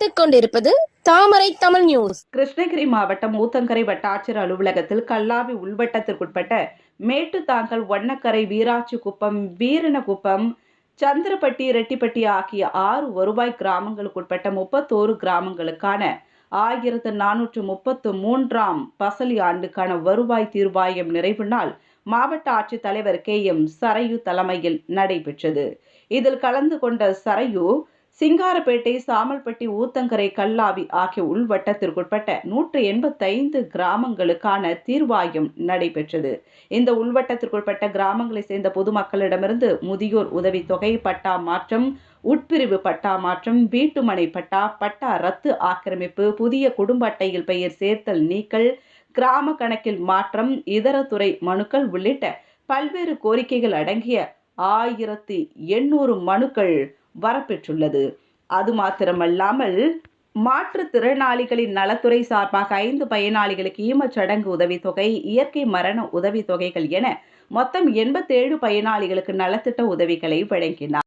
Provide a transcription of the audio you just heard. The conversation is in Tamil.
பார்த்துக் கொண்டிருப்பது தாமரை தமிழ் நியூஸ் கிருஷ்ணகிரி மாவட்டம் ஊத்தங்கரை வட்டாட்சியர் அலுவலகத்தில் கல்லாவி உள்வட்டத்திற்குட்பட்ட மேட்டு தாங்கல் ஒன்னக்கரை வீராட்சி குப்பம் வீரணகுப்பம் சந்திரப்பட்டி ரெட்டிப்பட்டி ஆகிய ஆறு வருவாய் கிராமங்களுக்குட்பட்ட முப்பத்தோரு கிராமங்களுக்கான ஆயிரத்து நானூற்று முப்பத்து மூன்றாம் பசலி ஆண்டுக்கான வருவாய் தீர்வாயம் நிறைவு நாள் மாவட்ட ஆட்சித்தலைவர் கே எம் சரையு தலைமையில் நடைபெற்றது. இதில் கலந்து கொண்ட சரையு சிங்காரப்பேட்டை சாமல்பட்டி ஊத்தங்கரை கல்லாவி ஆகிய உள்வட்டத்திற்குட்பட்ட நூற்று எண்பத்தைந்து கிராமங்களுக்கான தீர்வாயம் நடைபெற்றது. இந்த உள்வட்டத்திற்குட்பட்ட கிராமங்களை சேர்ந்த பொதுமக்களிடமிருந்து முதியோர் உதவித்தொகை பட்டா மாற்றம் உட்பிரிவு பட்டா மாற்றம் வீட்டுமனை பட்டா பட்டா ரத்து ஆக்கிரமிப்பு புதிய குடும்ப அட்டையில் பெயர் சேர்த்தல் நீக்கல் கிராம கணக்கில் மாற்றம் இதர துறை மனுக்கள் உள்ளிட்ட பல்வேறு கோரிக்கைகள் அடங்கிய ஆயிரத்தி எண்ணூறு மனுக்கள் வரப்பெற்றுள்ளது. அது மாத்திரமல்லாமல் மாற்றுத்திறனாளிகளின் நலத்துறை சார்பாக ஐந்து பயனாளிகளுக்கு ஈமச்சடங்கு உதவித்தொகை இயற்கை மரண உதவித்தொகைகள் என மொத்தம் எண்பத்தேழு பயனாளிகளுக்கு நலத்திட்ட உதவிகளை வழங்கினார்.